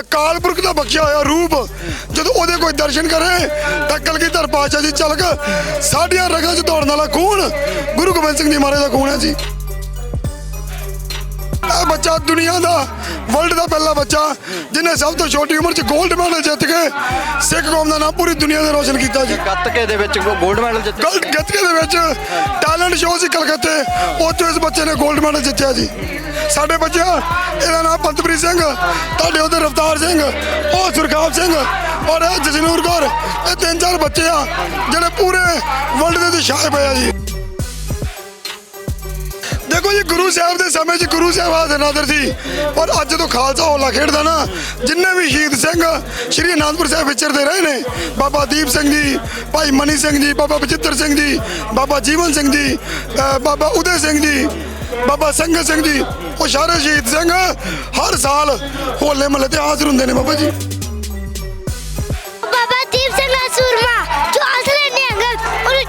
ਅਕਾਲ ਪੁਰਖ ਦਾ ਬਖਸ਼ਿਆ ਹੋਇਆ ਰੂਪ ਜਦੋਂ ਉਹਦੇ ਕੋਈ ਦਰਸ਼ਨ ਕਰੇ ਤਾਂ ਕਲਗੀਧਰ ਪਾਤਸ਼ਾਹ ਜੀ ਚਲਕ ਸਾਡੀਆਂ ਰਗਾਂ 'ਚ ਦੌੜਨ ਵਾਲਾ ਖੂਨ ਗੁਰੂ ਗੋਬਿੰਦ ਸਿੰਘ ਜੀ ਮਹਾਰਾਜ ਦਾ ਖੂਨ ਹੈ ਜੀ। ਇਹ ਬੱਚਾ ਦੁਨੀਆ ਦਾ ਵਰਲਡ ਦਾ ਪਹਿਲਾ ਬੱਚਾ ਜਿਹਨੇ ਸਭ ਤੋਂ ਛੋਟੀ ਉਮਰ 'ਚ 골ਡ ਮੈਡਲ ਜਿੱਤ ਕੇ ਸਿੱਖ ਕੌਮ ਦਾ ਨਾਮ ਪੂਰੀ ਦੁਨੀਆ ਦੇ ਰੋਸ਼ਨ ਕੀਤਾ ਜੀ। ਗੱਤਕੇ ਦੇ ਵਿੱਚ 골ਡ ਮੈਡਲ ਜਿੱਤੇ ਗੱਤਕੇ ਦੇ ਵਿੱਚ ਟੈਲੈਂਟ ਸ਼ੋਅ ਸੀ ਕਲਕੱਤੇ। ਉੱਥੇ ਇਸ ਬੱਚੇ ਨੇ 골ਡ ਮੈਡਲ ਜਿੱਤਿਆ ਜੀ। ਸਾਡੇ ਬੱਚਾ ਇਹਦਾ ਨਾਮ ਪੰਤਪ੍ਰੀਤ ਸਿੰਘ, ਤੁਹਾਡੇ ਉਹਦੇ ਰਫਤਾਰ ਸਿੰਘ, ਉਹ ਸੁਰਖਾਬ ਸਿੰਘ, ਔਰ ਇਹ ਜਸਨੂਰ ਕੌਰ, ਇਹ ਤਿੰਨ ਚਾਰ ਬੱਚੇ ਆ, ਜਿਹੜੇ ਪੂਰੇ ਵਰਲਡ ਦੇ ਵਿੱਚ ਛਾਏ ਪਏ ਆ ਜੀ। ਦੇਖੋ ਜੀ, ਗੁਰੂ ਸਾਹਿਬ ਦੇ ਸਮੇਂ 'ਚ ਗੁਰੂ ਸਾਹਿਬ ਆਦੇ ਨਾਦਰ ਸੀ। ਔਰ ਅੱਜ ਜਦੋਂ ਖਾਲਸਾ ਹੋਲਾ ਖੇਡਦਾ ਨਾ, ਜਿੰਨੇ ਵੀ ਸ਼ਹੀਦ ਸਿੰਘ ਸ਼੍ਰੀ ਅਨੰਦਪੁਰ ਸਾਹਿਬ ਵਿਚਰਦੇ ਰਹੇ ਨੇ, ਬਾਬਾ ਦੀਪ ਸਿੰਘ ਜੀ, ਭਾਈ ਮਨੀ ਸਿੰਘ ਜੀ, ਬਾਬਾ ਬਚਿੱਤਰ ਸਿੰਘ ਜੀ, ਬਾਬਾ ਜੀਵਨ ਸਿੰਘ ਜੀ ਬਾਬਾ ਉਦੇ ਸਿੰਘ ਜੀ, ਬਾਬਾ ਸੰਗਤ ਸਿੰਘ ਜੀ, ਉਹ ਸਾਰੇ ਸ਼ਹੀਦ ਸਿੰਘ ਹਰ ਸਾਲ ਹੋਲੇ ਮਹੱਲੇ ਤੇ ਹਾਜ਼ਰ ਹੁੰਦੇ ਨੇ ਬਾਬਾ ਜੀ। ਬਾਬਾ ਦੀਪ ਸਿੰਘ ਦਾ ਸੂਰਮਾ, ਜੋ ਅਸਲੇ ਨਿਹੰਗ ਉਹਨੂੰ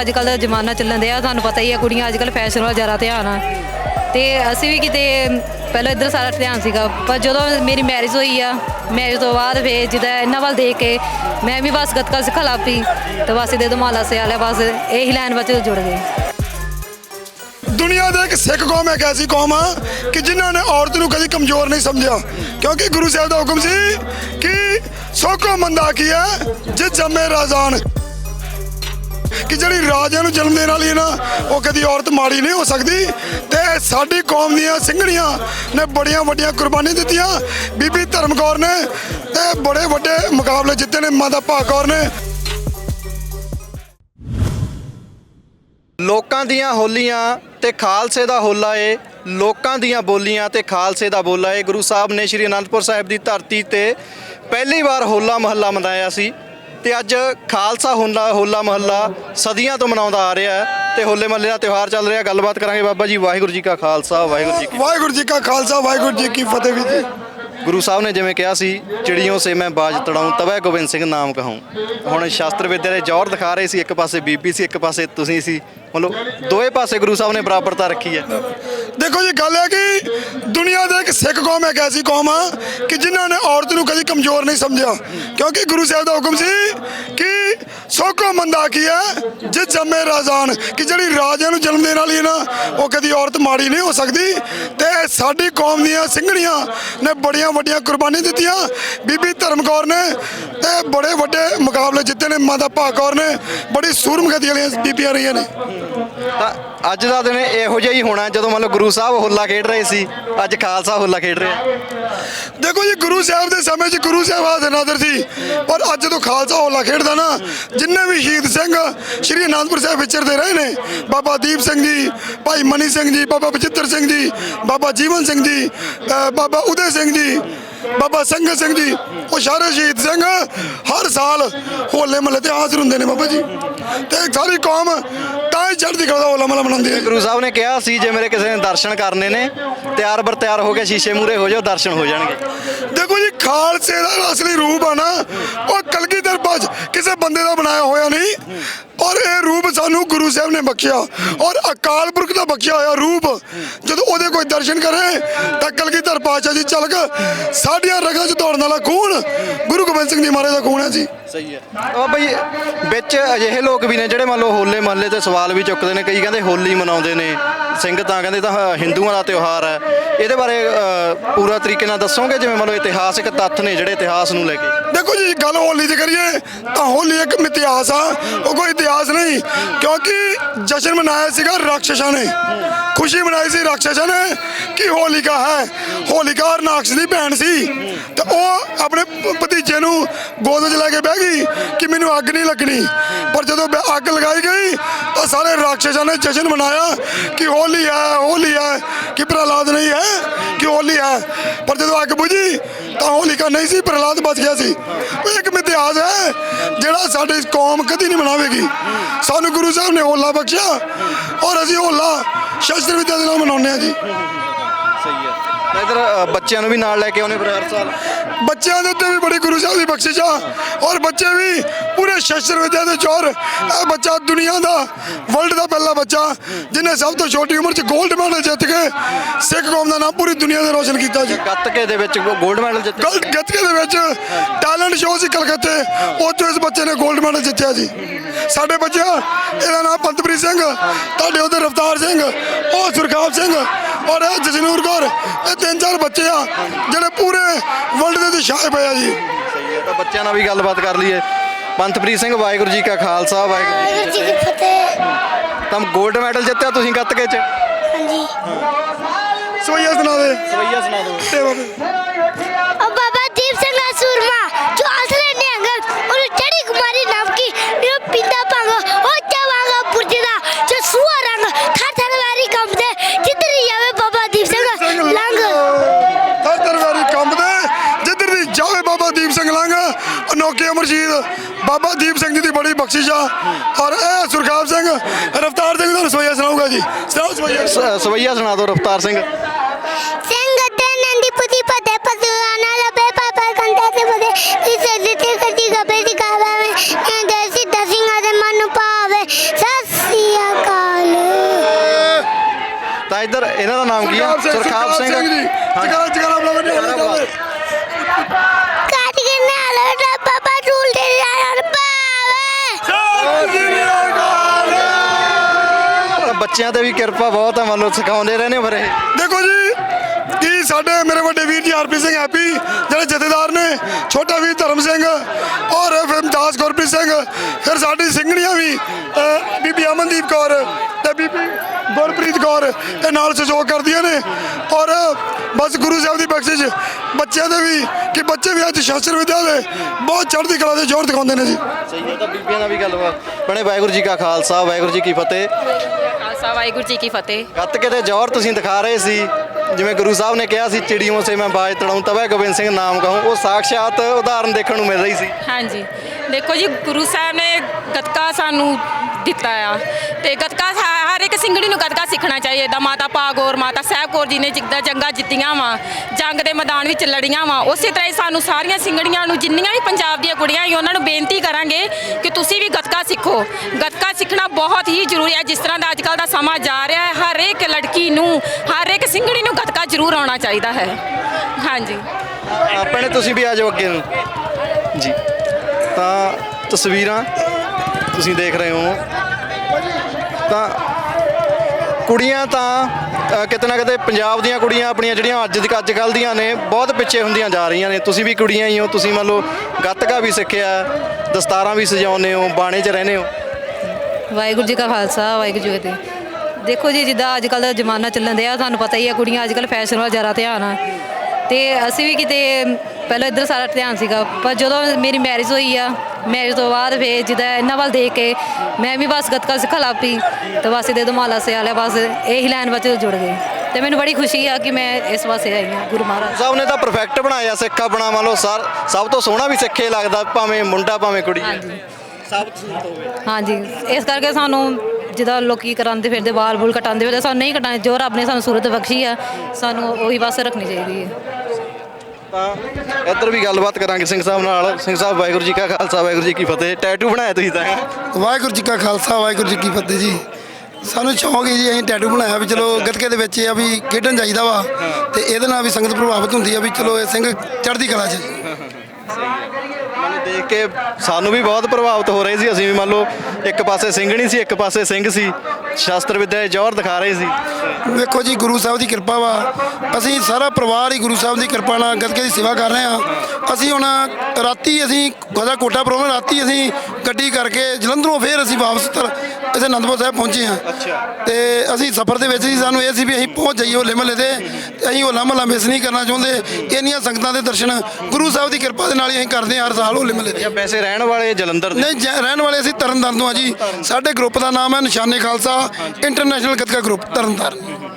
ਜਿੱਦਾਂ ਅੱਜ ਕੱਲ ਦਾ ਜ਼ਮਾਨਾ ਚੱਲਣ ਦਿਆ ਤੁਹਾਨੂੰ ਪਤਾ ਹੀ ਆ ਕੁੜੀਆਂ ਅੱਜ ਕੱਲ ਫੈਸ਼ਨ ਵੱਲ ਜ਼ਿਆਦਾ ਧਿਆਨ ਆ। ਤੇ ਅਸੀਂ ਵੀ ਕਿਤੇ, ਪਹਿਲਾਂ ਇੱਧਰ ਸਾਰਾ ਧਿਆਨ ਸੀਗਾ, ਪਰ ਜਦੋਂ ਮੇਰੀ ਮੈਰਿਜ ਹੋਈ ਆ ਮੈਰਿਜ ਤੋਂ ਬਾਅਦ ਫੇ ਜਿੱਦਾਂ ਇਹਨਾਂ ਵੱਲ ਦੇਖ ਕੇ ਮੈਂ ਵੀ ਬਸ ਗੱਤਕਾ ਸਿੱਖਣ ਲੱਗ ਤੇ ਬਸ ਇਹਦੇ ਧਮਾਲਾ ਸਿਆ ਬਸ ਇਹੀ ਲਾਈਨ ਵਿੱਚ ਜੁੜ ਗਏ ਦੁਨੀਆ ਦੇ ਇੱਕ ਸਿੱਖ ਕੌਮ ਇੱਕ ਐਸੀ ਕੌਮ ਆ ਕਿ ਜਿਨ੍ਹਾਂ ਨੇ ਔਰਤ ਨੂੰ ਕਦੀ ਕਮਜ਼ੋਰ ਨਹੀਂ ਸਮਝਿਆ। ਕਿਉਂਕਿ ਗੁਰੂ ਸਾਹਿਬ ਦਾ ਹੁਕਮ ਸੀ ਕਿ ਸੋਕੋ ਮੰਦਾ ਕੀ ਹੈ ਜੇ ਜੰਮੇ ਰਾਜ਼ਾਨ। ਕਿ ਜਿਹੜੀ ਰਾਜਿਆਂ ਨੂੰ ਜਨਮ ਦੇਣ ਵਾਲੀ ਹੈ ਨਾ, ਉਹ ਕਦੀ ਔਰਤ ਮਾੜੀ ਨਹੀਂ ਹੋ ਸਕਦੀ। ਤੇ ਸਾਡੀ ਕੌਮ ਦੀਆਂ ਸਿੰਘਣੀਆਂ ਨੇ ਬੜੀਆਂ ਵੱਡੀਆਂ ਕੁਰਬਾਨੀਆਂ ਦਿੱਤੀਆਂ। ਬੀਬੀ ਧਰਮ ਕੌਰ ਨੇ ਤੇ ਬੜੇ ਵੱਡੇ ਮੁਕਾਬਲੇ ਜਿੱਤੇ ਨੇ, ਮਾਤਾ ਭਾ ਕੌਰ ਨੇ। ਲੋਕਾਂ ਦੀਆਂ ਹੋਲੀਆਂ ਤੇ ਖਾਲਸੇ ਦਾ ਹੋਲਾ ਏ। ਲੋਕਾਂ ਦੀਆਂ ਬੋਲੀਆਂ ਤੇ ਖਾਲਸੇ ਦਾ ਬੋਲਾ ਏ। ਗੁਰੂ ਸਾਹਿਬ ਨੇ ਸ੍ਰੀ ਅਨੰਦਪੁਰ ਸਾਹਿਬ ਦੀ ਧਰਤੀ ਤੇ ਪਹਿਲੀ ਵਾਰ ਹੋਲਾ ਮਹੱਲਾ ਮਨਾਇਆ ਸੀ। ਤੇ ਅੱਜ ਖਾਲਸਾ ਹੋਲਾ ਹੋਲਾ ਮਹੱਲਾ ਸਦੀਆਂ ਤੋਂ ਮਨਾਉਂਦਾ ਆ ਰਿਹਾ ਹੈ ਤੇ ਹੋਲੇ ਮਹੱਲੇ ਦਾ ਤਿਉਹਾਰ ਚੱਲ ਰਿਹਾ। ਗੱਲਬਾਤ ਕਰਾਂਗੇ ਬਾਬਾ ਜੀ ਵਾਹਿਗੁਰੂ ਜੀ ਕਾ ਖਾਲਸਾ ਵਾਹਿਗੁਰੂ ਜੀ ਕੀ ਵਾਹਿਗੁਰੂ ਜੀ ਕਾ ਖਾਲਸਾ ਵਾਹਿਗੁਰੂ ਜੀ ਕੀ ਫਤਿਹ ਵੀ ਜੀ। ਗੁਰੂ ਸਾਹਿਬ ਨੇ ਜਿਵੇਂ ਕਿਹਾ ਸੀ ਚਿੜੀਆਂ ਸੇ ਮੈਂ ਬਾਜ ਤੜਾਉਂ ਤਵੈ ਗੋਬਿੰਦ ਸਿੰਘ ਨਾਮ ਕਹਾਉਂ ਹੁਣ ਸ਼ਾਸਤਰ ਵਿਦਿਆ ਦੇ ਜੌਹਰ ਦਿਖਾ ਰਹੇ ਸੀ ਇੱਕ ਪਾਸੇ ਬੀਬੀ ਸੀ ਇੱਕ ਪਾਸੇ ਤੁਸੀਂ ਸੀ। ਮਤਲਬ ਦੋਵੇਂ ਪਾਸੇ ਗੁਰੂ ਸਾਹਿਬ ਨੇ ਬਰਾਬਰਤਾ ਰੱਖੀ ਹੈ। ਦੇਖੋ ਜੀ, ਗੱਲ ਹੈ ਕਿ ਦੁਨੀਆ ਦੇ ਇੱਕ ਸਿੱਖ ਕੌਮ ਇੱਕ ਐਸੀ ਕੌਮ ਆ, ਕਿ ਜਿਨ੍ਹਾਂ ਨੇ ਔਰਤ ਨੂੰ ਕਦੀ ਕਮਜ਼ੋਰ ਨਹੀਂ ਸਮਝਿਆ। ਕਿਉਂਕਿ ਗੁਰੂ ਸਾਹਿਬ ਦਾ ਹੁਕਮ ਸੀ ਕਿ ਸੋਕੋ ਮੰਦਾ ਕੀ ਹੈ, ਜੇ ਜੰਮੇ ਰਾਜ਼ਾਨ, ਕਿ ਜਿਹੜੀ ਰਾਜਿਆਂ ਨੂੰ ਜਨਮ ਦੇਣ ਵਾਲੀ ਹੈ ਨਾ, ਉਹ ਕਦੀ ਔਰਤ ਮਾੜੀ ਨਹੀਂ ਹੋ ਸਕਦੀ। ਤੇ ਸਾਡੀ ਕੌਮ ਦੀਆਂ ਸਿੰਘਣੀਆਂ ਨੇ ਬੜੀਆਂ ਵੱਡੀਆਂ ਕੁਰਬਾਨੀਆਂ ਦਿੱਤੀਆਂ। ਬੀਬੀ ਧਰਮ ਕੌਰ ਨੇ ਤੇ ਬੜੇ ਵੱਡੇ ਮੁਕਾਬਲੇ ਜਿੱਤੇ ਨੇ, ਮਾਤਾ ਭਾ ਕੌਰ ਨੇ, ਬੜੀ ਸੂਰਮਗਤੀ ਵਾਲੀਆਂ ਬੀਬੀਆਂ ਰਹੀਆਂ ਨੇ। ਤਾਂ ਅੱਜ ਦਾ ਦਿਨ ਇਹੋ ਜਿਹਾ ਹੀ ਹੋਣਾ ਜਦੋਂ ਮੰਨ ਲਓ ਗੁਰੂ ਸਾਹਿਬ ਹੋਲਾ ਖੇਡ ਰਹੇ ਸੀ, ਅੱਜ ਖਾਲਸਾ ਹੋਲਾ ਖੇਡ ਰਿਹਾ। ਦੇਖੋ ਜੀ, ਗੁਰੂ ਸਾਹਿਬ ਦੇ ਸਮੇਂ 'ਚ ਗੁਰੂ ਸਾਹਿਬ ਆਦੇ ਨਾਦਰ ਸੀ, ਪਰ ਅੱਜ ਜਦੋਂ ਖਾਲਸਾ ਹੋਲਾ ਖੇਡਦਾ ਨਾ, ਜਿੰਨੇ ਵੀ ਸ਼ਹੀਦ ਸਿੰਘ ਸ਼੍ਰੀ ਅਨੰਦਪੁਰ ਸਾਹਿਬ ਵਿਚਰਦੇ ਰਹੇ ਨੇ, ਬਾਬਾ ਦੀਪ ਸਿੰਘ ਜੀ, ਭਾਈ ਮਨੀ ਸਿੰਘ ਜੀ, ਬਾਬਾ ਬਚਿੱਤਰ ਸਿੰਘ ਜੀ, ਬਾਬਾ ਜੀਵਨ ਸਿੰਘ ਜੀ ਬਾਬਾ ਉਦੇ ਸਿੰਘ ਜੀ, ਬਾਬਾ ਸੰਗਤ ਸਿੰਘ ਜੀ, ਉਹ ਸਾਰੇ ਸ਼ਹੀਦ ਸਿੰਘ ਹਰ ਸਾਲ ਹੋਲੇ ਮਹੱਲੇ ਤੇ ਹਾਜ਼ਰ ਹੁੰਦੇ ਨੇ ਬਾਬਾ ਜੀ। ਤੇ ਸਾਰੀ ਕੌਮ ਹੀ ਚੜ੍ਹਦੀ ਕਲਾ ਦਾ ਹੋਲਾ ਮਹੱਲਾ ਮਨਾਉਂਦੀ ਹੈ। ਗੁਰੂ ਸਾਹਿਬ ਨੇ ਕਿਹਾ ਸੀ ਜੇ ਮੇਰੇ ਕਿਸੇ ਨੇ ਦਰਸ਼ਨ ਕਰਨੇ ਨੇ ਤਿਆਰ ਬਰ ਤਿਆਰ ਹੋ ਕੇ ਸ਼ੀਸ਼ੇ ਮੂਰੇ ਹੋ ਜਾਓ ਦਰਸ਼ਨ ਹੋ ਜਾਣਗੇ। ਦੇਖੋ ਜੀ ਖਾਲਸੇ ਦਾ ਅਸਲੀ ਰੂਪ ਆ ਨਾ ਉਹ ਕਲਗੀਧਰ ਬਾਜ ਕਿਸੇ ਬੰਦੇ ਦਾ ਬਣਾਇਆ ਹੋਇਆ ਨਹੀਂ। ਔਰ ਇਹ ਰੂਪ ਸਾਨੂੰ ਗੁਰੂ ਸਾਹਿਬ ਨੇ ਬਖਸ਼ਿਆ। ਔਰ ਅਕਾਲ ਪੁਰਖ ਦਾ ਬਖਸ਼ਿਆ ਹੋਇਆ ਰੂਪ ਜਦੋਂ ਉਹਦੇ ਕੋਈ ਦਰਸ਼ਨ ਕਰੇ ਤਾਂ ਕਲਗੀਧਰ ਪਾਤਸ਼ਾਹ ਜੀ ਚਲਕ ਸਾਡੀਆਂ ਰਗਾਂ 'ਚ ਦੌੜਨ ਵਾਲਾ ਖੂਨ ਗੁਰੂ ਗੋਬਿੰਦ ਸਿੰਘ ਜੀ ਮਹਾਰਾਜ ਦਾ ਖੂਨ ਹੈ ਜੀ। ਸਹੀ ਹੈ। ਉਹ ਬਈ ਵਿੱਚ ਅਜਿਹੇ ਲੋਕ ਵੀ ਨੇ ਜਿਹੜੇ ਮੰਨ ਲਓ ਹੋਲੇ ਮਹੱਲੇ ਤੇ ਸਵਾਲ ਵੀ ਚੁੱਕਦੇ ਨੇ ਕਈ ਕਹਿੰਦੇ ਹੋਲੀ ਮਨਾਉਂਦੇ ਨੇ ਸਿੰਘ ਤਾਂ ਕਹਿੰਦੇ ਤਾਂ ਹਿੰਦੂਆਂ ਦਾ ਤਿਉਹਾਰ ਹੈ। ਇਹਦੇ ਬਾਰੇ ਪੂਰਾ ਤਰੀਕੇ ਨਾਲ ਦੱਸੋਗੇ ਜਿਵੇਂ ਮੰਨ ਲਓ ਇਤਿਹਾਸਿਕ ਤੱਥ ਨੇ ਜਿਹੜੇ ਇਤਿਹਾਸ ਨੂੰ ਲੈ ਕੇ? ਦੇਖੋ ਜੀ ਗੱਲ ਹੋਲੀ ਦੀ ਕਰੀਏ ਤਾਂ ਹੋਲੀ ਇੱਕ ਇਤਿਹਾਸ ਆ ਉਹ ਕੋਈ ਇਤਿਹਾਸ ਨਹੀਂ, ਕਿਉਂਕਿ ਜਸ਼ਨ ਮਨਾਇਆ ਸੀਗਾ ਰਾਖਸ਼ਾਂ ਨੇ। ਖੁਸ਼ੀ ਮਨਾਈ ਸੀ ਰਾਖਸ਼ਾਂ ਨੇ ਕਿ ਹੋਲਿਕਾ ਹੈ। ਹੋਲਿਕਾ ਰਾਖਸ਼ ਦੀ ਭੈਣ ਸੀ। ਤੇ ਉਹ ਆਪਣੇ ਭਤੀਜੇ ਨੂੰ ਗੋਦ ਵਿੱਚ ਲੈ ਕੇ ਬਹਿ ਗਈ ਕਿ ਮੈਨੂੰ ਅੱਗ ਨਹੀਂ ਲੱਗਣੀ। ਪਰ ਜਦੋਂ ਅੱਗ ਲਗਾਈ ਗਈ, ਤਾਂ ਸਾਰੇ ਰਾਖਸ਼ਾਂ ਨੇ ਜਸ਼ਨ ਮਨਾਇਆ ਕਿ ਹੋਲੀ ਹੈ ਹੋਲੀ ਹੈ, ਕਿ ਪ੍ਰਹਲਾਦ ਨਹੀਂ ਹੈ, ਕਿ ਹੋਲੀ ਹੈ। ਪਰ ਜਦੋਂ ਅੱਗ ਬੁਝੀ, ਤਾਂ ਹੋਲਿਕਾ ਨਹੀਂ ਸੀ, ਪ੍ਰਹਲਾਦ ਬਚ ਗਿਆ ਸੀ। ਇੱਕ ਇਤਿਹਾਸ ਹੈ, ਜਿਹੜਾ ਸਾਡੀ ਕੌਮ ਕਦੀ ਨਹੀਂ ਮਨਾਵੇਗੀ। ਸਾਨੂੰ ਗੁਰੂ ਸਾਹਿਬ ਨੇ ਹੋਲਾ ਬਖਸ਼ਿਆ ਔਰ ਅਸੀਂ ਹੋਲਾ ਸ਼ਸਤਰ ਵਿਦਿਆ ਦੇ ਨਾਲ ਮਨਾਉਂਦੇ ਆ ਜੀ। ਸਹੀ ਹੈ। ਇਧਰ ਬੱਚਿਆਂ ਨੂੰ ਵੀ ਨਾਲ ਲੈ ਕੇ ਆਉਨੇ ਫਿਰ ਹਰ ਬੱਚਿਆਂ ਦੇ ਉੱਤੇ ਵੀ ਬੜੀ ਗੁਰੂ ਸਾਹਿਬ ਦੀ ਬਖਸ਼ਿਸ਼ ਆ ਔਰ ਬੱਚੇ ਵੀ ਪੂਰੇ ਸ਼ਸਤਰ ਵਿਦਿਆ ਦੇ ਚੋਰ। ਇਹ ਬੱਚਾ ਦੁਨੀਆ ਦਾ ਵਰਲਡ ਦਾ ਪਹਿਲਾ ਬੱਚਾ ਜਿਹਨੇ ਸਭ ਤੋਂ ਛੋਟੀ ਉਮਰ 'ਚ ਗੋਲਡ ਮੈਡਲ ਜਿੱਤ ਕੇ ਸਿੱਖ ਕੌਮ ਦਾ ਨਾਮ ਪੂਰੀ ਦੁਨੀਆ ਦੇ ਰੋਸ਼ਨ ਕੀਤਾ ਜੀ। ਗੱਤਕੇ ਦੇ ਵਿੱਚ 골ਡ ਮੈਡਲ ਜਿੱਤਿਆ ਗੱਤਕੇ ਦੇ ਵਿੱਚ ਟੈਲੈਂਟ ਸ਼ੋਅ ਸੀ ਕਲਕੱਤੇ ਉਹ ਇਸ ਬੱਚੇ ਨੇ ਗੋਲਡ ਮੈਡਲ ਜਿੱਤਿਆ ਜੀ। ਸਾਡੇ ਬੱਚਾ ਇਹਦਾ ਨਾਮ ਪੰਤਪ੍ਰੀਤ ਸਿੰਘ ਤੁਹਾਡੇ ਉਹਦੇ ਰਫਤਾਰ ਸਿੰਘ ਉਹ ਸੁਰਖਾਬ ਸਿੰਘ ਔਰ ਇਹ ਜਸਨੂਰ ਕੌਰ ਇਹ ਤਿੰਨ ਚਾਰ ਬੱਚੇ ਆ ਜਿਹੜੇ ਪੂਰੇ ਵਰਲਡ ਦੇ ਤੇ ਛਾਏ ਪਏ ਆ ਜੀ। ਸਹੀ ਹੈ ਤਾਂ ਬੱਚਿਆਂ ਨਾਲ ਵੀ ਗੱਲਬਾਤ ਕਰ ਲਈਏ। ਪੰਥਪ੍ਰੀਤ ਸਿੰਘ ਵਾਹਿਗੁਰੂ ਜੀ ਕਾ ਖਾਲਸਾ ਵਾਹਿਗੁਰੂ ਜੀ ਕੀ ਫਤਿਹ। ਫਤਿਹ। ਤਾਂ 골ਡ ਮੈਡਲ ਜਿੱਤਿਆ ਤੁਸੀਂ ਗੱਤਕੇ 'ਚ? ਹਾਂਜੀ। ਸਵਈਆ ਸੁਣਾ ਦੇ। ਸਵਈਆ ਸੁਣਾ ਦਿਓ ਤੇ ਬਾਬੇ ਉਹ ਬਾਬਾ ਦੀਪ ਸਿੰਘ ਦਾ ਸੂਰਮਾ ਜੋ ਅਸਲੇ ਨਿਹੰਗ ਉਹਨੂੰ ਚੜੀ ਕੁਮਾਰੀ ਨਾਮ ਕੀ ਜੋ ਪਿੰਦਾ ਪੰਗ ਉਹ ਚਾਵਾਂਗਾ ਪੁਰਜ ਦਾ ਜੋ ਸੂਆ ਰੰਗ ਥਰ ਥਰ ਵਾਰੀ ਕੰਬਦੇ ਜਿੱਧਰ ਹੀ ਜਾਵੇ ਬਾਬਾ ਦੀਪ ਸਿੰਘ ਲੰਘ ਹਰ ਦਰਬਾਰੀ ਕੰਮ ਦੇ ਜਿੱਧਰ ਦੀ ਜਾਵੇ ਬਾਬਾ ਦੀਪ ਸਿੰਘ ਲੰਘ ਅਨੋਖੇ ਅਮਰਜੀਤ ਬਾਬਾ ਦੀਪ ਸਿੰਘ ਜੀ ਦੀ ਬੜੀ ਬਖਸ਼ਿਸ਼ ਆ। ਔਰ ਇਹ ਸੁਰਖਾਬ ਸਿੰਘ ਰਫਤਾਰ ਸਿੰਘ ਦਾ ਰਸੋਈਆ ਸੁਣਾਊਗਾ ਜੀ। ਸੁਣਾਓ ਸਵਈਆ ਸਵਈਆ ਸੁਣਾ ਦਿਓ ਰਫਤਾਰ ਸਿੰਘ। ਸਿੰਘ ਤੇ ਨੰਦੀ ਪੁਤੀ ਪਤੇ ਪਸੂਆਨਾ ਲਬੇ ਪਾਪਾ ਕੰਤੇ ਤੇ ਬਦੇ ਇਸੇ ਦਿੱਤੇ ਕਦੀ ਗਬੇ ਦੀ ਕਾਵਾ ਮੈਂ ਇਹ ਦੇਸੀ ਦਸਿੰਗਾ ਦੇ ਮਨ ਨੂੰ ਪਾਵੇ ਸਸੀ ਅਕਾਲ। ਤਾਂ ਇੱਧਰ ਇਹਨਾਂ ਦਾ ਨਾਮ ਕੀ ਹੈ ਸੁਰਖਾਬ ਸਿੰਘ ਜੀ। ਹਾਂਜੀ। ਜਗਾਲਾ ਜਗਾਲਾ ਬਲਾ ਵੱਡੇ ਹੋਣੇ ਜਾਵੇ ਕਾਟ ਕੇ ਨਾਲ ਰਾ ਬਾਬਾ ਝੂਲ ਦੇ ਜਾਣ ਪਾਵੇ ਸਤਿ ਸ੍ਰੀ ਅਕਾਲ ਤਾਂ ਬੱਚਿਆਂ ਤੇ ਵੀ ਕਿਰਪਾ ਬਹੁਤ ਹੈ ਮੰਨ ਲਓ ਸਿਖਾਉਂਦੇ ਰਹਿੰਦੇ ਫਿਰ ਇਹ। ਦੇਖੋ ਜੀ ਕੀ ਸਾਡੇ ਮੇਰੇ ਵੱਡੇ ਵੀਰ ਜੀ ਆਰਪੀ ਸਿੰਘ ਹੈਪੀ ਜਿਹੜੇ ਜਥੇਦਾਰ ਨੇ ਛੋਟਾ ਵੀਰ ਧਰਮ ਸਿੰਘ ਔਰ ਫਿਰ ਦਾਸ ਗੁਰਪ੍ਰੀਤ ਸਿੰਘ ਫਿਰ ਸਾਡੀ ਸਿੰਘਣੀਆਂ ਵੀ ਅਹ, ਬੀਬੀ ਅਮਨਦੀਪ ਕੌਰ ਤੇ ਬੀਬੀ ਗੁਰਪ੍ਰੀਤ ਕੌਰ ਇਹ ਨਾਲ ਸਹਿਯੋਗ ਕਰਦੀਆਂ ਨੇ। ਔਰ ਬਸ ਗੁਰੂ ਸਾਹਿਬ ਦੀ ਬਖਸ਼ਿਸ਼ ਬੱਚਿਆਂ ਦੇ ਵੀ ਕਿ ਬੱਚੇ ਵੀ ਅੱਜ ਸ਼ਾਸਤਰ ਵਿਦਿਆ ਦੇ ਬਹੁਤ ਚੜ੍ਹਦੀ ਕਲਾ ਦੇ ਜ਼ੋਰ ਦਿਖਾਉਂਦੇ ਨੇ ਜੀ। ਸਹੀ ਹੈ ਤਾਂ ਬੀਬੀਆਂ ਨਾਲ ਵੀ ਗੱਲਬਾਤ। ਬਣੇ ਵਾਹਿਗੁਰੂ ਜੀ ਕਾ ਖਾਲਸਾ ਵਾਹਿਗੁਰੂ ਜੀ ਕੀ ਫਤਿਹ। ਖਾਲਸਾ ਵਾਹਿਗੁਰੂ ਜੀ ਕੀ ਫਤਿਹ। ਗੱਤਕੇ ਦੇ ਜ਼ੋਰ ਤੁਸੀਂ ਦਿਖਾ ਰਹੇ ਸੀ। ਜਿਵੇਂ ਗੁਰੂ ਸਾਹਿਬ ਨੇ ਕਿਹਾ ਸੀ ਚਿੜੀਆਂ ਸੇ ਮੈਂ ਬਾਜ ਤੜਾਉਂ ਤਵੇ ਗੋਬਿੰਦ ਸਿੰਘ ਨਾਮ ਕਹੂੰ। ਉਹ ਸਾਖਸ਼ਾਤ ਉਦਾਹਰਨ ਦੇਖਣ ਨੂੰ ਮਿਲ ਰਹੀ ਸੀ। ਹਾਂਜੀ। ਦੇਖੋ ਜੀ ਗੁਰੂ ਸਾਹਿਬ ਨੇ ਗੱਤਕਾ ਸਾਨੂੰ ਦਿੱਤਾ ਆ। ਤੇ ਗੱਤਕਾ ਹਰ ਇੱਕ ਸਿੰਘਣੀ ਨੂੰ ਗੱਤਕਾ ਸਿੱਖਣਾ ਚਾਹੀਦਾ ਮਾਤਾ ਭਾਗੌਰ ਮਾਤਾ ਸਾਹਿਬ ਕੌਰ ਜੀ ਨੇ ਜਿੱਦਾਂ ਜੰਗਾਂ ਜਿੱਤੀਆਂ ਵਾ, ਜੰਗ ਦੇ ਮੈਦਾਨ ਵਿੱਚ ਲੜੀਆਂ ਵਾ, ਉਸੇ ਤਰ੍ਹਾਂ ਹੀ ਸਾਨੂੰ ਸਾਰੀਆਂ ਸਿੰਘਣੀਆਂ ਨੂੰ ਜਿੰਨੀਆਂ ਵੀ ਪੰਜਾਬ ਦੀਆਂ ਕੁੜੀਆਂ ਹੀ ਉਹਨਾਂ ਨੂੰ ਬੇਨਤੀ ਕਰਾਂਗੇ ਕਿ ਤੁਸੀਂ ਵੀ ਗੱਤਕਾ ਸਿੱਖੋ। ਗੱਤਕਾ ਸਿੱਖਣਾ ਬਹੁਤ ਹੀ ਜ਼ਰੂਰੀ ਹੈ, ਜਿਸ ਤਰ੍ਹਾਂ ਦਾ ਅੱਜ ਕੱਲ੍ਹ ਦਾ ਸਮਾਂ ਜਾ ਰਿਹਾ ਹੈ, ਹਰ ਇੱਕ ਲੜਕੀ ਨੂੰ, ਹਰ ਇੱਕ ਸਿੰਘਣੀ ਨੂੰ ਗੱਤਕਾ ਜ਼ਰੂਰ ਆਉਣਾ ਚਾਹੀਦਾ ਹੈ। ਹਾਂਜੀ। ਆਪਣੇ ਤੁਸੀਂ ਵੀ ਆ ਜਾਓ ਅੱਗੇ ਨੂੰ। ਜੀ। ਤਾਂ ਤਸਵੀਰਾਂ ਤੁਸੀਂ ਦੇਖ ਰਹੇ ਹੋ। ਤਾਂ ਕੁੜੀਆਂ ਤਾਂ ਕਿਤੇ ਨਾ ਕਿਤੇ ਪੰਜਾਬ ਦੀਆਂ ਕੁੜੀਆਂ ਆਪਣੀਆਂ ਜਿਹੜੀਆਂ ਅੱਜ ਦੀ ਅੱਜ ਕੱਲ੍ਹ ਦੀਆਂ ਨੇ, ਬਹੁਤ ਪਿੱਛੇ ਹੁੰਦੀਆਂ ਜਾ ਰਹੀਆਂ ਨੇ। ਤੁਸੀਂ ਵੀ ਕੁੜੀਆਂ ਹੀ ਹੋ, ਤੁਸੀਂ ਮੰਨ ਲਓ ਗੱਤਕਾ ਵੀ ਸਿੱਖਿਆ, ਦਸਤਾਰਾਂ ਵੀ ਸਜਾਉਂਦੇ ਹੋ, ਬਾਣੇ 'ਚ ਰਹਿੰਦੇ ਹੋ। ਵਾਹਿਗੁਰੂ ਜੀ ਕਾ ਖਾਲਸਾ, ਵਾਹਿਗੁਰੂ ਜੀ ਕੀ ਫਤਿਹ। ਦੇਖੋ ਜੀ, ਜਿੱਦਾਂ ਅੱਜ ਕੱਲ੍ਹ ਦਾ ਜ਼ਮਾਨਾ ਚੱਲਣ ਦਿਆ ਤੁਹਾਨੂੰ ਪਤਾ ਹੀ ਆ ਕੁੜੀਆਂ ਅੱਜ ਕੱਲ੍ਹ ਫੈਸ਼ਨ ਵੱਲ ਜ਼ਿਆਦਾ ਧਿਆਨ ਆ। ਤੇ ਅਸੀਂ ਵੀ ਕਿਤੇ, ਪਹਿਲਾਂ ਇੱਧਰ ਸਾਰਾ ਧਿਆਨ ਸੀਗਾ, ਪਰ ਜਦੋਂ ਮੇਰੀ ਮੈਰਿਜ ਹੋਈ ਆ ਮੈਰਿਜ ਤੋਂ ਬਾਅਦ ਫੇਰ ਜਿੱਦਾਂ ਇਹਨਾਂ ਵੱਲ ਦੇਖ ਕੇ ਮੈਂ ਵੀ ਬਸ ਗੱਤਕਾ ਸਿੱਖਣ ਲੱਗ ਪਈ ਤੇ ਬਸ ਇਹਦੇ ਦੁਮਾਲਾ ਸੇ ਆਲਿਆ ਬਸ ਇਹੀ ਲਾਈਨ ਵਿੱਚ ਜੁੜ ਗਏ। ਤੇ ਮੈਨੂੰ ਬੜੀ ਖੁਸ਼ੀ ਆ ਕਿ ਮੈਂ ਇਸ ਪਾਸੇ ਆਈ ਹਾਂ ਗੁਰੂ ਮਹਾਰਾਜ। ਸਾਹਿਬ ਨੇ ਤਾਂ ਪਰਫੈਕਟ ਬਣਾਇਆ ਸਿੱਖ ਆਪਣਾ ਮੰਨ ਲਓ ਸਰ ਸਭ ਤੋਂ ਸੋਹਣਾ ਵੀ ਸਿੱਖੇ ਲੱਗਦਾ ਭਾਵੇਂ ਮੁੰਡਾ ਭਾਵੇਂ ਕੁੜੀ। ਹਾਂਜੀ। ਸਭ ਸੂਤ ਹੋਵੇ। ਹਾਂਜੀ। ਇਸ ਕਰਕੇ ਸਾਨੂੰ ਜਿੱਦਾਂ ਲੋਕੀ ਕਰਾਉਂਦੇ ਫਿਰਦੇ ਵਾਲ ਵੂਲ ਕਟਾਉਂਦੇ ਫਿਰਦੇ ਸਾਨੂੰ ਨਹੀਂ ਕਟਾਣੇ ਜੋ ਰੱਬ ਨੇ ਸਾਨੂੰ ਸੂਰਤ ਬਖਸ਼ੀ ਆ ਸਾਨੂੰ ਉਹੀ ਬਸ ਰੱਖਣੀ ਚਾਹੀਦੀ ਹੈ। ਤਾਂ ਇੱਧਰ ਵੀ ਗੱਲਬਾਤ ਕਰਾਂਗੇ ਸਿੰਘ ਸਾਹਿਬ ਨਾਲ। ਸਿੰਘ ਸਾਹਿਬ ਵਾਹਿਗੁਰੂ ਜੀ ਕਾ ਖਾਲਸਾ ਵਾਹਿਗੁਰੂ ਜੀ ਕੀ ਫਤਿਹ। ਟੈਟੂ ਬਣਾਇਆ ਤੁਸੀਂ ਤਾਂ? ਵਾਹਿਗੁਰੂ ਜੀ ਕਾ ਖਾਲਸਾ ਵਾਹਿਗੁਰੂ ਜੀ ਕੀ ਫਤਿਹ ਜੀ। ਸਾਨੂੰ ਸ਼ੌਂਕ ਹੈ ਜੀ ਅਸੀਂ ਟੈਟੂ ਬਣਾਇਆ ਵੀ ਚਲੋ ਗੱਤਕੇ ਦੇ ਵਿੱਚ ਇਹ ਆ ਵੀ ਖੇਡਣ ਜਾਈਦਾ ਵਾ। ਤੇ ਇਹਦੇ ਨਾਲ ਵੀ ਸੰਗਤ ਪ੍ਰਭਾਵਿਤ ਹੁੰਦੀ ਆ ਵੀ ਚਲੋ ਇਹ ਸਿੰਘ ਚੜ੍ਹਦੀ ਕਲਾ 'ਚ ਦੇਖ ਕੇ ਸਾਨੂੰ ਵੀ ਬਹੁਤ ਪ੍ਰਭਾਵਿਤ ਹੋ ਰਹੇ ਸੀ। ਅਸੀਂ ਵੀ ਮੰਨ ਲਓ ਇੱਕ ਪਾਸੇ ਸਿੰਘਣੀ ਸੀ, ਇੱਕ ਪਾਸੇ ਸਿੰਘ ਸੀ। ਸ਼ਾਸਤਰ ਵਿਦਿਆ ਦੇ ਦਿਖਾ ਰਹੇ ਸੀ। ਦੇਖੋ ਜੀ, ਗੁਰੂ ਸਾਹਿਬ ਦੀ ਕਿਰਪਾ ਵਾ। ਅਸੀਂ ਸਾਰਾ ਪਰਿਵਾਰ ਹੀ ਗੁਰੂ ਸਾਹਿਬ ਦੀ ਕਿਰਪਾ ਨਾਲ ਗੱਤਕੇ ਦੀ ਸੇਵਾ ਕਰ ਰਹੇ ਆ ਅਸੀਂ ਹੁਣ ਰਾਤੀ ਅਸੀਂ ਗੋਦਾ ਕੋਟਾ ਪ੍ਰੋਗਰਾਮ ਰਾਤੀ ਅਸੀਂ ਗੱਡੀ ਕਰਕੇ ਜਲੰਧਰੋਂ ਫੇਰ ਅਸੀਂ ਵਾਪਸ ਤਰ ਇੱਥੇ ਅਨੰਦਪੁਰ ਸਾਹਿਬ ਪਹੁੰਚੇ ਆ ਤੇ ਅਸੀਂ ਸਫ਼ਰ ਦੇ ਵਿੱਚ ਹੀ ਸਾਨੂੰ ਇਹ ਸੀ ਵੀ ਅਸੀਂ ਪਹੁੰਚ ਜਾਈਏ ਹੋਲੇ ਮਹੱਲੇ ਤੇ। ਅਸੀਂ ਹੋਲਾ ਮਹੱਲਾ ਮਿਸ ਨਹੀਂ ਕਰਨਾ ਚਾਹੁੰਦੇ। ਇੰਨੀਆਂ ਸੰਗਤਾਂ ਦੇ ਦਰਸ਼ਨ ਗੁਰੂ ਸਾਹਿਬ ਦੀ ਕਿਰਪਾ ਦੇ ਨਾਲ ਹੀ ਅਸੀਂ ਕਰਦੇ ਹਾਂ ਹਰ ਸਾਲ ਹੋਲੇ ਮਹੱਲੇ ਤੇ। ਵੈਸੇ ਰਹਿਣ ਵਾਲੇ ਜਲੰਧਰ ਦੇ? ਨਹੀਂ ਜੈ- ਰਹਿਣ ਵਾਲੇ ਅਸੀਂ ਤਰਨਤਾਰਨ ਤੋਂ ਆ ਜੀ। ਸਾਡੇ ਗਰੁੱਪ ਦਾ ਨਾਮ ਹੈ ਨਿਸ਼ਾਨੇ ਖਾਲਸਾ ਇੰਟਰਨੈਸ਼ਨਲ ਗੱਤਕਾ ਗਰੁੱਪ ਤਰਨਤਾਰਨ।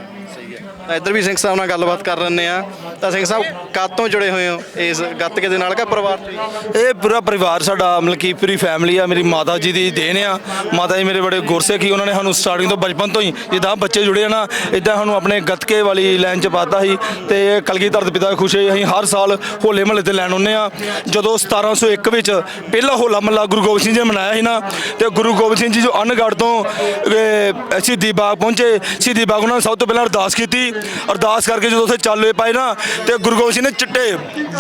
ਤਾਂ ਇੱਧਰ ਵੀ ਸਿੰਘ ਸਾਹਿਬ ਨਾਲ ਗੱਲਬਾਤ ਕਰ ਲੈਂਦੇ ਆ ਤਾਂ ਸਿੰਘ ਸਾਹਿਬ ਕਦ ਤੋਂ ਜੁੜੇ ਹੋਏ ਹੋ ਇਸ ਗੱਤਕੇ ਦੇ ਨਾਲ ਕਾ ਪਰਿਵਾਰ ਤੋਂ? ਇਹ ਪੂਰਾ ਪਰਿਵਾਰ ਸਾਡਾ ਮਤਲਬ ਕਿ ਪੂਰੀ ਫੈਮਿਲੀ ਆ। ਮੇਰੀ ਮਾਤਾ ਜੀ ਦੀ ਦੇਣ ਆ। ਮਾਤਾ ਜੀ ਮੇਰੇ ਬੜੇ ਗੁਰਸਿੱਖ ਹੀ ਉਹਨਾਂ ਨੇ ਸਾਨੂੰ ਸਟਾਰਟਿੰਗ ਤੋਂ ਬਚਪਨ ਤੋਂ ਹੀ ਜਿੱਦਾਂ ਬੱਚੇ ਜੁੜੇ ਆ ਨਾ ਇਦਾਂ ਸਾਨੂੰ ਆਪਣੇ ਗੱਤਕੇ ਵਾਲੀ ਲਾਈਨ 'ਚ ਪਾਤਾ ਸੀ ਤੇ ਕਲਗੀਧਰ ਦੇ ਪਿਤਾ ਖੁਸ਼ੇ ਅਸੀਂ ਹਰ ਸਾਲ ਹੋਲੇ ਮਹੱਲੇ ਤੇ ਲੈਣ ਆਉਂਦੇ ਆ ਜਦੋਂ 1701 ਵਿੱਚ ਪਹਿਲਾ ਹੋਲਾ ਮਹੱਲਾ ਗੁਰੂ ਗੋਬਿੰਦ ਸਿੰਘ ਜੀ ਨੇ ਮਨਾਇਆ ਸੀ ਨਾ ਤੇ ਗੁਰੂ ਗੋਬਿੰਦ ਸਿੰਘ ਜੀ ਜੋ ਅਨਗੜ ਤੋਂ ਅਹ, ਸ਼ਹੀਦੀ ਬਾਗ ਪਹੁੰਚੇ। ਸ਼ਹੀਦੀ ਬਾਗ ਉਹਨਾਂ ਨੇ ਸਭ ਤੋਂ ਪਹਿਲਾਂ ਅਰਦਾਸ ਕੀਤੀ। ਅਰਦਾਸ ਕਰਕੇ ਜਦੋਂ ਉੱਥੇ ਚਾਲੇ ਪਾਏ ਨਾ ਤੇ ਗੁਰੂ ਗੋਬਿੰਦ ਸਿੰਘ ਨੇ ਚਿੱਟੇ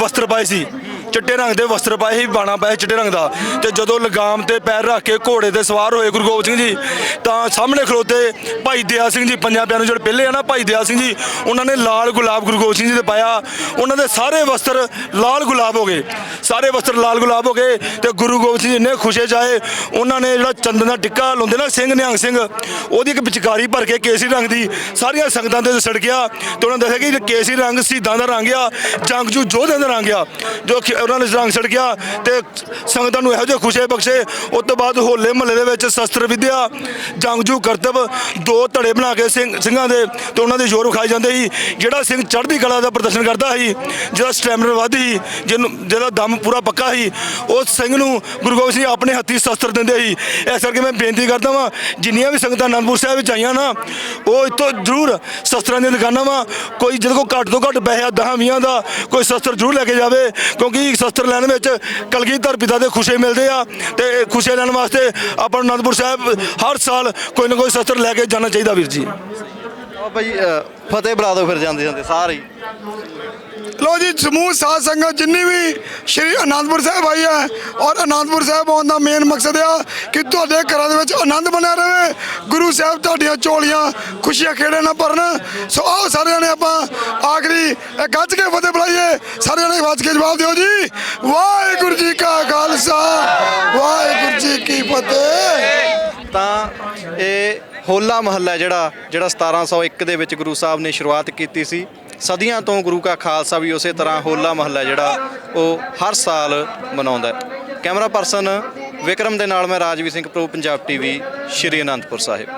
ਵਸਤਰ ਪਾਏ ਸੀ। ਚਿੱਟੇ ਰੰਗ ਦੇ ਵਸਤਰ ਪਾਏ ਸੀ, ਬਾਣਾ ਪਾਇਆ ਚਿੱਟੇ ਰੰਗ ਦਾ। ਤੇ ਜਦੋਂ ਲਗਾਮ ਤੇ ਪੈਰ ਰੱਖ ਕੇ ਘੋੜੇ ਤੇ ਸਵਾਰ ਹੋਏ ਗੁਰੂ ਗੋਬਿੰਦ ਸਿੰਘ ਜੀ, ਤਾਂ ਸਾਹਮਣੇ ਖਲੋਤੇ ਭਾਈ ਦਿਆ ਸਿੰਘ ਜੀ, ਪੰਜਾਂ ਨੂੰ ਜਿਹੜੇ ਪਹਿਲੇ ਆ ਨਾ ਭਾਈ ਦਿਆ ਸਿੰਘ ਜੀ, ਉਹਨਾਂ ਨੇ ਲਾਲ ਗੁਲਾਬ ਗੁਰੂ ਗੋਬਿੰਦ ਸਿੰਘ ਜੀ ਦੇ ਪਾਇਆ। ਉਹਨਾਂ ਦੇ ਸਾਰੇ ਵਸਤਰ ਲਾਲ ਗੁਲਾਬ ਹੋ ਗਏ। ਸਾਰੇ ਵਸਤਰ ਲਾਲ ਗੁਲਾਬ ਹੋ ਗਏ ਤੇ ਗੁਰੂ ਗੋਬਿੰਦ ਸਿੰਘ ਜੀ ਇੰਨੇ ਖੁਸ਼ੇ ਜਾਏ, ਉਹਨਾਂ ਨੇ ਜਿਹੜਾ ਚੰਦਨ ਦਾ ਟਿੱਕਾ ਲਾਉਂਦੇ ਨਾ ਸਿੰਘ ਨਿਹੰਗ ਸਿੰਘ, ਉਹਦੀ ਇੱਕ ਪਿਚਕਾਰੀ ਭਰ ਕੇ ਕੇਸਰੀ ਰੰਗ ਦੀ ਸਾਰੀਆਂ ਸੰਗਤਾਂ ਤੇ ਸੜਕਿਆ ਤੇ ਉਹਨਾਂ ਦੱਸਿਆ ਕਿ ਕੇਸਰੀ ਰੰਗ ਸ਼ਹੀਦਾਂ ਦਾ ਰੰਗ ਆ ਜੰਗ ਜੰਗਜੂ ਜੋਧਿਆਂ ਦਾ ਰੰਗ ਆ, ਜੋ ਉਹਨਾਂ ਨੇ ਰੰਗ ਸੜਕਿਆ ਤੇ ਸੰਗਤਾਂ ਨੂੰ ਇਹੋ ਜਿਹੇ ਖੁਸ਼ੇ ਬਖਸ਼ੇ। ਉਸ ਤੋਂ ਬਾਅਦ ਹੋਲੇ ਮਹੱਲੇ ਦੇ ਵਿੱਚ ਸ਼ਸਤਰ ਵਿਦਿਆ, ਜੰਗਜੂ ਕਰਤਬ ਦੋ ਧੜੇ ਬਣਾ ਕੇ ਸਿੰਘ ਸਿੰਘਾਂ ਦੇ ਤੇ ਉਹਨਾਂ ਦੇ ਜ਼ੋਰ ਵਿਖਾਏ ਜਾਂਦੇ ਸੀ। ਜਿਹੜਾ ਸਿੰਘ ਚੜ੍ਹਦੀ ਕਲਾ ਦਾ ਪ੍ਰਦਰਸ਼ਨ ਕਰਦਾ ਸੀ ਜਿਹਦਾ ਸਟੈਮਿਨਾ ਵੱਧ ਸੀ, ਜਿਹਨੂੰ ਜਿਹਦਾ ਦਮ ਪੂਰਾ ਪੱਕਾ ਸੀ, ਉਸ ਸਿੰਘ ਨੂੰ ਗੁਰੂ ਗੋਬਿੰਦ ਸਿੰਘ ਆਪਣੇ ਹੱਥੀ ਸ਼ਸਤਰ ਦਿੰਦੇ ਸੀ। ਇਸ ਕਰਕੇ ਮੈਂ ਬੇਨਤੀ ਕਰਦਾ ਵਾਂ, ਜਿੰਨੀਆਂ ਵੀ ਸੰਗਤਾਂ ਅਨੰਦਪੁਰ ਸਾਹਿਬ ਵਿੱਚ ਆਈਆਂ ਨਾ, ਉਹ ਇੱਥੋਂ ਜ਼ਰੂਰ ਸ਼ਸਤਰਾਂ ਦੀਆਂ ਦੁਕਾਨਾਂ ਵਾਂ। ਕੋਈ ਜਿਹਦੇ ਕੋਲ ਘੱਟ ਤੋਂ ਘੱਟ ਪੈਸੇ ਦਹਾਂ ਵੀਹਾਂ ਦਾ ਕੋਈ ਸ਼ਸਤਰ ਜ਼ਰੂਰ ਲੈ ਕੇ ਜਾਵੇ, ਕਿਉਂਕਿ ਸ਼ਸਤਰ ਲੈਣ ਵਿੱਚ ਕਲਗੀਧਰ ਪਿਤਾ ਦੇ ਖੁਸ਼ੇ ਮਿਲਦੇ ਆ ਤੇ ਇਹ ਖੁਸ਼ੇ ਲੈਣ ਵਾਸਤੇ ਆਪਾਂ ਨੂੰ ਅਨੰਦਪੁਰ ਸਾਹਿਬ ਹਰ ਸਾਲ ਕੋਈ ਨਾ ਕੋਈ ਸ਼ਸਤਰ ਲੈ ਕੇ ਜਾਣਾ ਚਾਹੀਦਾ ਵੀਰ ਜੀ। ਭਾਈ ਫਤਿਹ ਬੁਲਾ ਦਿਓ ਫਿਰ ਜਾਂਦੇ ਜਾਂਦੇ ਸਾਰੇ ਲੋ ਜੀ, ਸਮੂਹ, ਸਾਧ ਸੰਗਤ ਜਿੰਨੀ ਵੀ ਸ਼੍ਰੀ ਅਨੰਦਪੁਰ ਸਾਹਿਬ ਆਈ ਹੈ ਔਰ ਅਨੰਦਪੁਰ ਸਾਹਿਬ ਆਉਣ ਦਾ ਮੇਨ ਮਕਸਦ ਆ ਕਿ ਤੁਹਾਡੇ ਘਰਾਂ ਦੇ ਵਿੱਚ ਆਨੰਦ ਬਣਿਆ ਰਹੇ। ਗੁਰੂ ਸਾਹਿਬ ਤੁਹਾਡੀਆਂ ਝੋਲੀਆਂ ਖੁਸ਼ੀਆਂ ਖੇੜੇ ਨਾ ਭਰਨ। ਸੋ ਆਓ ਸਾਰਿਆਂ ਨੇ ਆਪਾਂ ਆਖਰੀ ਇਹ ਗੱਜ ਕੇ ਫਤਿਹ ਬੁਲਾਈਏ। ਸਾਰਿਆਂ ਨੇ ਵੱਜ ਕੇ ਜਵਾਬ ਦਿਓ ਜੀ। ਵਾਹਿਗੁਰੂ ਜੀ ਕਾ ਖਾਲਸਾ, ਵਾਹਿਗੁਰੂ ਜੀ ਕੀ ਫਤਿਹ। ਤਾਂ ਇਹ ਹੋਲਾ ਮਹੱਲਾ ਜਿਹੜਾ ਜਿਹੜਾ 1701 ਦੇ ਵਿੱਚ ਗੁਰੂ ਸਾਹਿਬ ਨੇ ਸ਼ੁਰੂਆਤ ਕੀਤੀ ਸੀ। ਸਦੀਆਂ ਤੋਂ ਗੁਰੂ ਕਾ ਖਾਲਸਾ ਵੀ ਉਸੇ ਤਰ੍ਹਾਂ ਹੋਲਾ ਮਹੱਲਾ ਜਿਹੜਾ ਉਹ ਹਰ ਸਾਲ ਮਨਾਉਂਦਾ ਹੈ। ਕੈਮਰਾ ਪਰਸਨ ਵਿਕਰਮ ਦੇ ਨਾਲ ਮੈਂ ਰਾਜਵੀਰ ਸਿੰਘ ਪ੍ਰੋ ਪੰਜਾਬ ਟੀਵੀ ਸ਼੍ਰੀ ਅਨੰਦਪੁਰ ਸਾਹਿਬ।